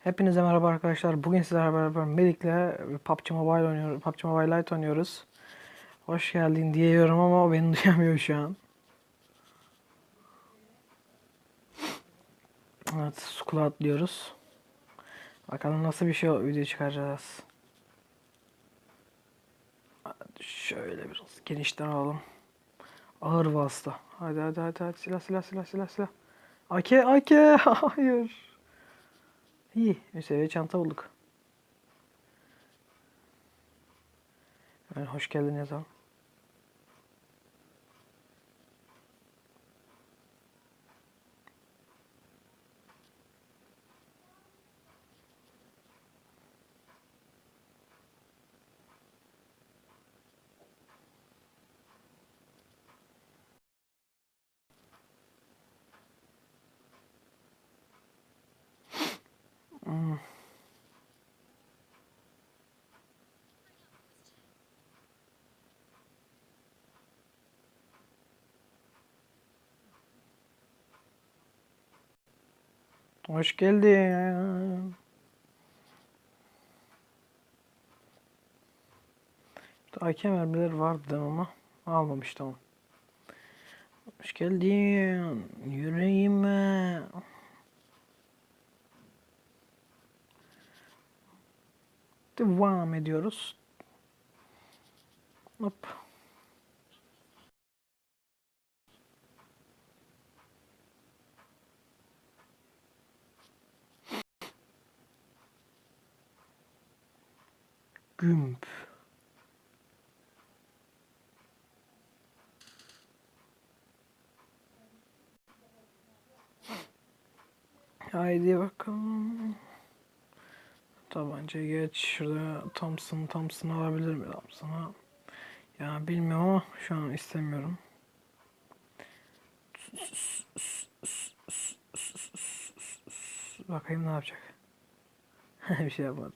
Hepinize merhaba arkadaşlar. Bugün sizlerle beraber Melik'le PUBG Mobile oynuyoruz. PUBG Mobile Lite oynuyoruz. Hoş geldin diyorum ama o beni duyamıyor şu an. Evet, Skull'a atlıyoruz. Bakalım nasıl bir şey video çıkaracağız. Hadi şöyle biraz genişten alalım. Ağır vasıta. Hadi hadi hadi hadi silah silah silah silah silah. AK AK hayır. İyi, bir seviye çanta bulduk. Yani hoş geldin yazalım. Hoş geldin. AK mermileri vardı ama almamıştım ama. Hoş geldin yüreğime. Devam ediyoruz. Hop. Gümp. Haydi bakalım. Tabanca geç. Şurada Thompson, Thompson alabilir mi Thompson'a? Ya bilmiyorum ama şu an istemiyorum. Bakayım ne yapacak. bir şey yapmadı.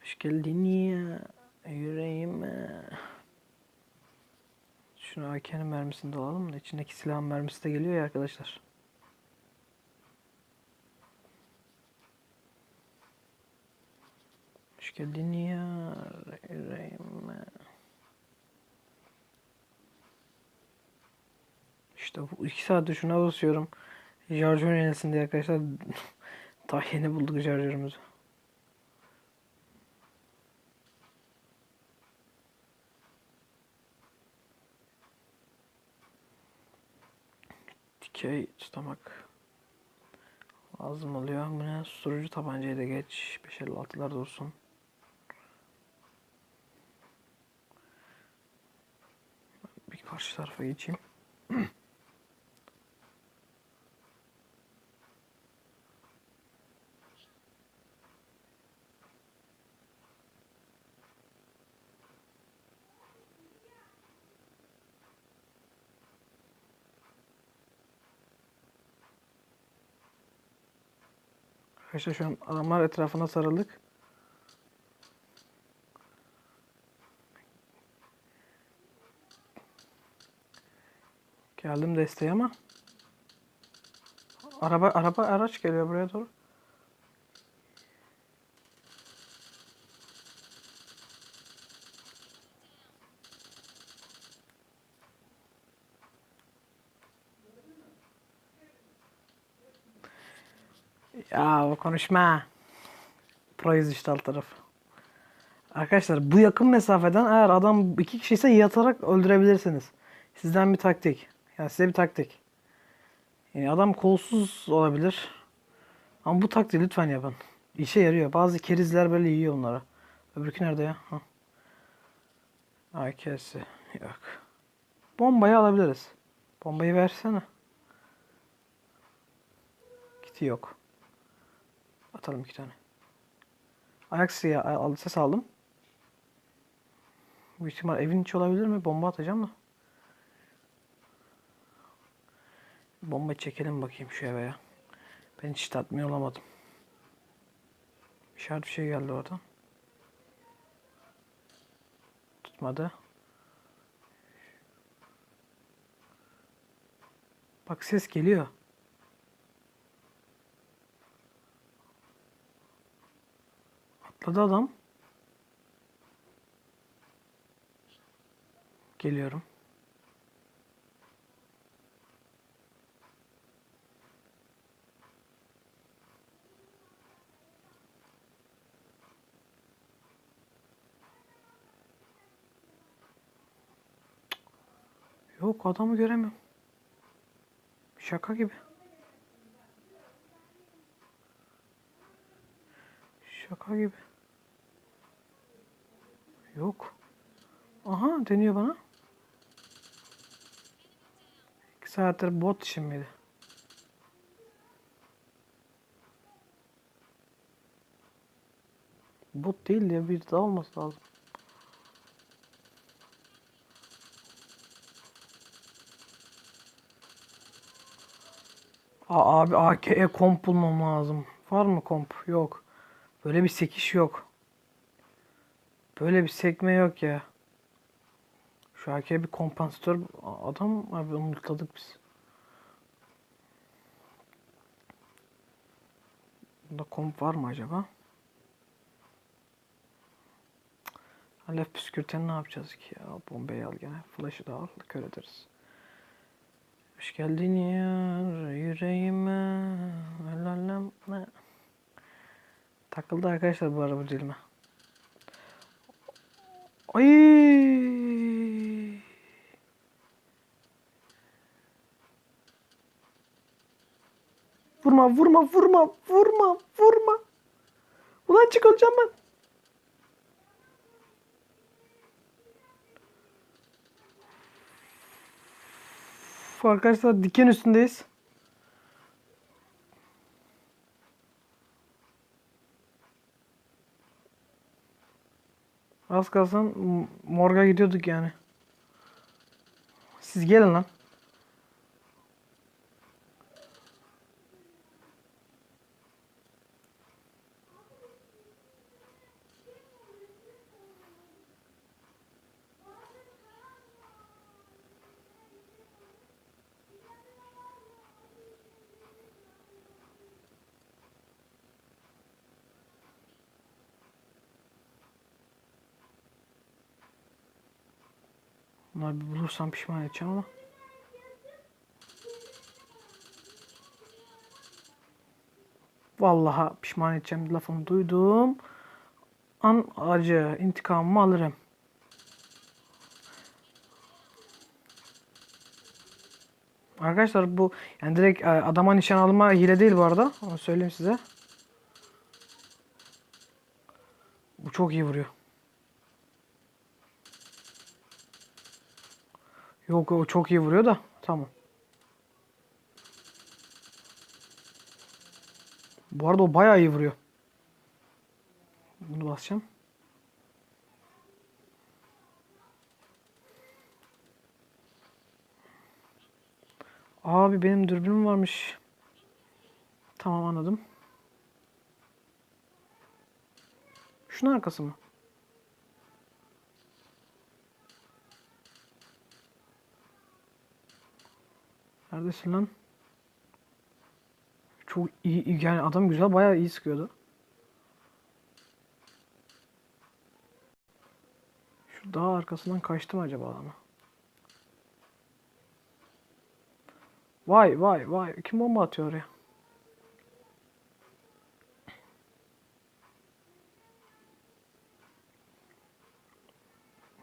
Hoş geldin ya yüreğime. Şunu AK'nin mermisini de alalım da içindeki silahın mermisi de geliyor ya arkadaşlar. Hoş geldin ya yüreğime. İşte bu iki saattir şuna basıyorum. Şarjör yenilesin diye arkadaşlar. Daha yeni bulduk şarjörümüzü. Dikey tutamak lazım oluyor. Bu ne? Susturucu tabancayı da geç. 556'lar dursun. Bir karşı tarafa geçeyim. Arkadaşlar şu an adamlar etrafına sarıldık. Geldim desteğe ama araba araba araç geliyor buraya doğru. Ya o konuşma. Proyuz işte alt tarafı. Arkadaşlar bu yakın mesafeden eğer adam iki kişi ise yatarak öldürebilirsiniz. Sizden bir taktik. Yani size bir taktik. Yani adam kolsuz olabilir. Ama bu taktiği lütfen yapın. İşe yarıyor. Bazı kerizler böyle yiyor onlara. Öbürkü nerede ya? Ha. AK'si. Yok. Bombayı alabiliriz. Bombayı versene. Kiti yok. Atalım iki tane. Ayak siyah aldı ses aldım. Büyük ihtimal evin içi olabilir mi? Bomba atacağım da. Bomba çekelim bakayım şu eve ya. Ben hiç tatmin olamadım. İşaret bir şey geldi oradan. Tutmadı. Bak ses geliyor. Atladı adam. Geliyorum. Yok adamı göremiyorum. Şaka gibi. Şaka gibi. Yok. Aha deniyor bana. İki saattir bot işim miydi? Bot değil ya bir daha olması lazım. Aa, abi AK'ye komp bulmam lazım. Var mı komp? Yok. Böyle bir sekiş yok. Böyle bir sekme yok ya. Şu AK'ye bir kompansatör adam abi unutladık biz. Bunda komp var mı acaba? Alef püskürteni ne yapacağız ki ya? Bombayı al gene. Flash'ı da al. Kör ederiz. Hoş geldin yar yüreğime. Elalem. Takıldı arkadaşlar bu araba dilime. Vurma vurma vurma vurma. Ulan çık öleceğim ben. Arkadaşlar diken üstündeyiz. Az kalsın morga gidiyorduk yani. Siz gelin lan. Bunları bir bulursam pişman edeceğim ama. Vallahi pişman edeceğim lafını duydum. An acı intikamımı alırım. Arkadaşlar bu yani direkt e, adama nişan alma hile değil bu arada. Onu söyleyeyim size. Bu çok iyi vuruyor. Yok o çok iyi vuruyor da. Tamam. Bu arada o bayağı iyi vuruyor. Bunu basacağım. Abi benim dürbünüm varmış. Tamam anladım. Şunun arkası mı? Neredesin lan? Çok iyi, yani adam güzel bayağı iyi sıkıyordu. Şu dağ arkasından kaçtı mı acaba adamı? Vay vay vay kim bomba atıyor oraya?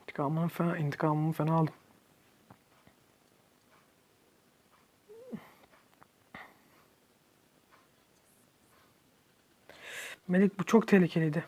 İntikamımı fena, intikamımı fena aldım. Melik bu çok tehlikeliydi.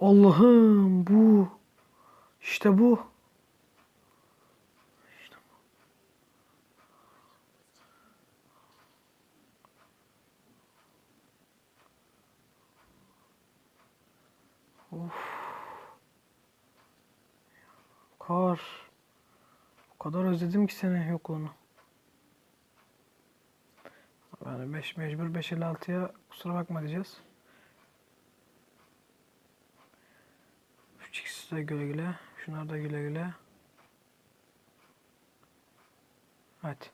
Allah'ım bu. İşte bu. İşte bu. Of. Kar. O kadar özledim ki seni yokluğunu. Yani 5 mecbur 556'ya kusura bakma diyeceğiz. 3x de güle güle. Şunlar da güle güle. Hadi.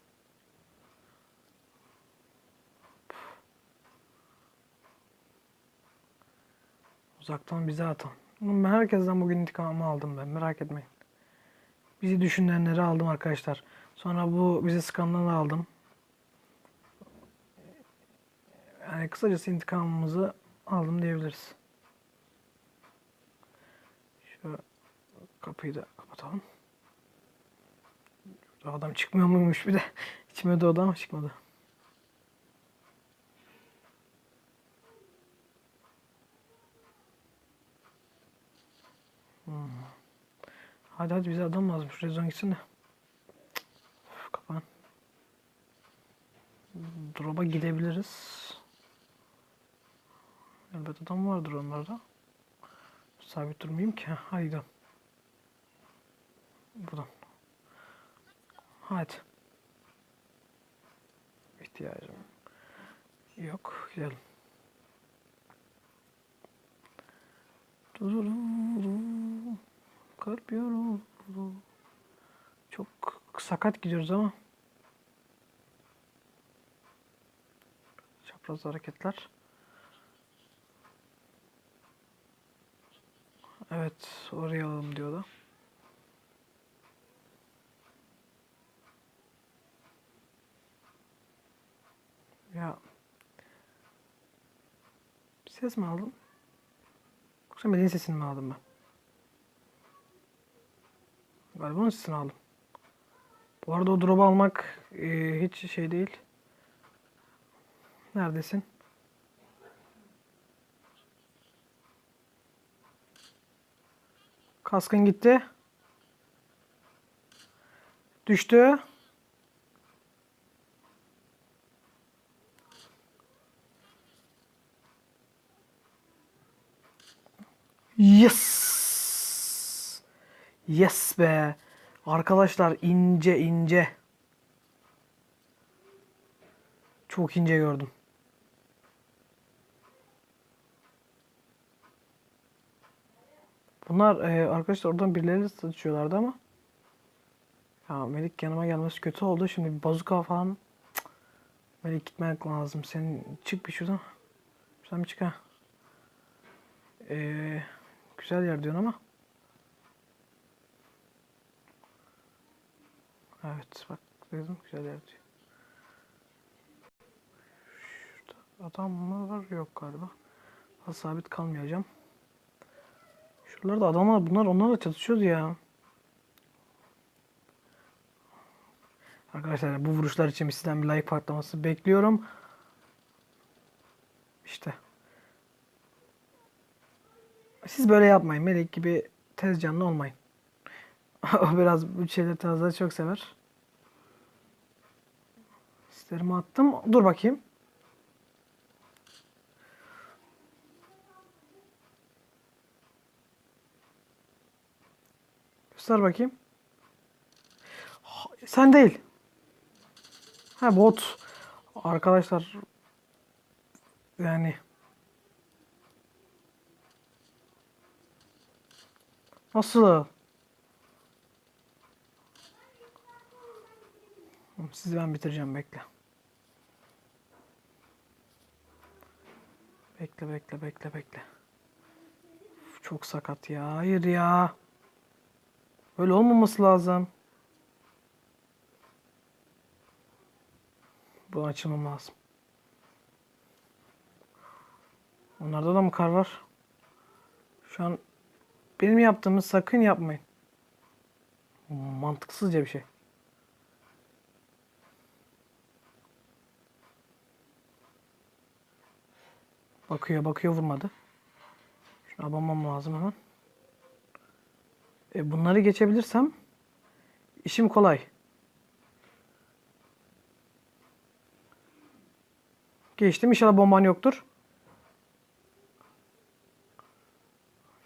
Uzaktan bize atan. Ben herkesten bugün intikamımı aldım ben. Merak etmeyin. Bizi düşünenleri aldım arkadaşlar. Sonra bu bizi sıkanları aldım. Yani kısacası intikamımızı aldım diyebiliriz. Şu kapıyı da kapatalım. Şurada adam çıkmıyor muymuş bir de. İçime doğdu ama çıkmadı. Hadi hadi bize adam lazım. Şu rezon gitsin de. Üf, Kapan. Drop'a gidebiliriz. Elbet adam vardır onlarda. Sabit durmayayım ki. Hadi gidelim. Buradan. Hadi. İhtiyacım yok. Gidelim. Dururu. Kalp yoruldu. Çok sakat gidiyoruz ama. Çapraz hareketler. Evet, oraya alalım diyor da. Ya. Ses mi aldım? Yoksa Melih'in sesini mi aldım ben? Galiba sesini aldım. Bu arada o drop'u almak e, hiç şey değil. Neredesin? Kaskın gitti. Düştü. Yes. Yes be. Arkadaşlar ince ince. Çok ince gördüm. Bunlar e, arkadaşlar oradan birileri satışıyorlardı ama. Ya Melik yanıma gelmesi kötü oldu. Şimdi bir bazuka falan. Cık. Melik gitmek lazım. Senin çık bir şuradan. Şuradan bir çık ha. Ee, güzel yer diyorsun ama. Evet bak dedim güzel diyor. Şurada adam mı var? Yok galiba. Daha sabit kalmayacağım. Şuralarda adamlar bunlar onlarla çatışıyordu ya. Arkadaşlar bu vuruşlar için sizden bir like patlaması bekliyorum. İşte. Siz böyle yapmayın. Melek gibi tez canlı olmayın. o biraz bu şeyleri tarzları çok sever. Sislerimi attım. Dur bakayım. Göster bakayım. Sen değil. Ha bot. Arkadaşlar yani Nasıl? Sizi ben bitireceğim bekle. Bekle bekle bekle bekle. Çok sakat ya. Hayır ya. Böyle olmaması lazım. Bu açılmam lazım. Onlarda da mı kar var? Şu an benim yaptığımı sakın yapmayın. Mantıksızca bir şey. Bakıyor bakıyor vurmadı. Şunu abanmam lazım hemen. E, bunları geçebilirsem işim kolay. Geçtim. İnşallah bomban yoktur.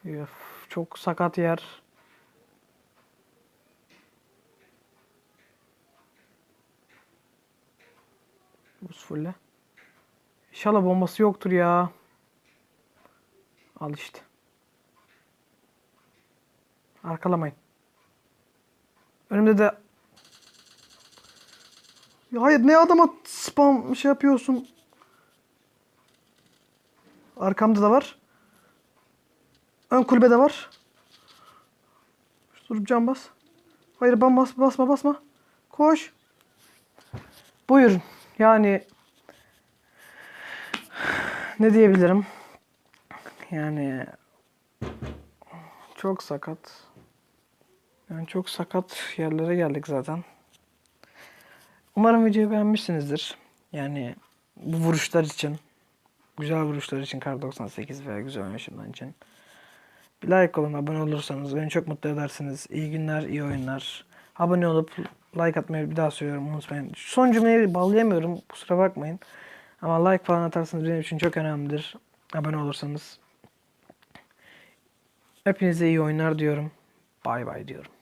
Öf, çok sakat yer. Buz fulle. İnşallah bombası yoktur ya. Al işte. Arkalamayın. Önümde de hayır ne adama spam şey yapıyorsun. Arkamda da var. Ön kulübede var. Dur cam bas. Hayır bas basma basma. Koş. Buyurun. Yani ne diyebilirim? Yani çok sakat. Yani çok sakat yerlere geldik zaten. Umarım videoyu beğenmişsinizdir. Yani bu vuruşlar için, güzel vuruşlar için Kar 98 veya güzel oynaşımlar için. Bir like olun, abone olursanız beni çok mutlu edersiniz. İyi günler, iyi oyunlar. Abone olup like atmayı bir daha söylüyorum unutmayın. Son cümleyi bağlayamıyorum kusura bakmayın. Ama like falan atarsanız benim için çok önemlidir. Abone olursanız. Hepinize iyi oyunlar diyorum. Bay bay diyorum.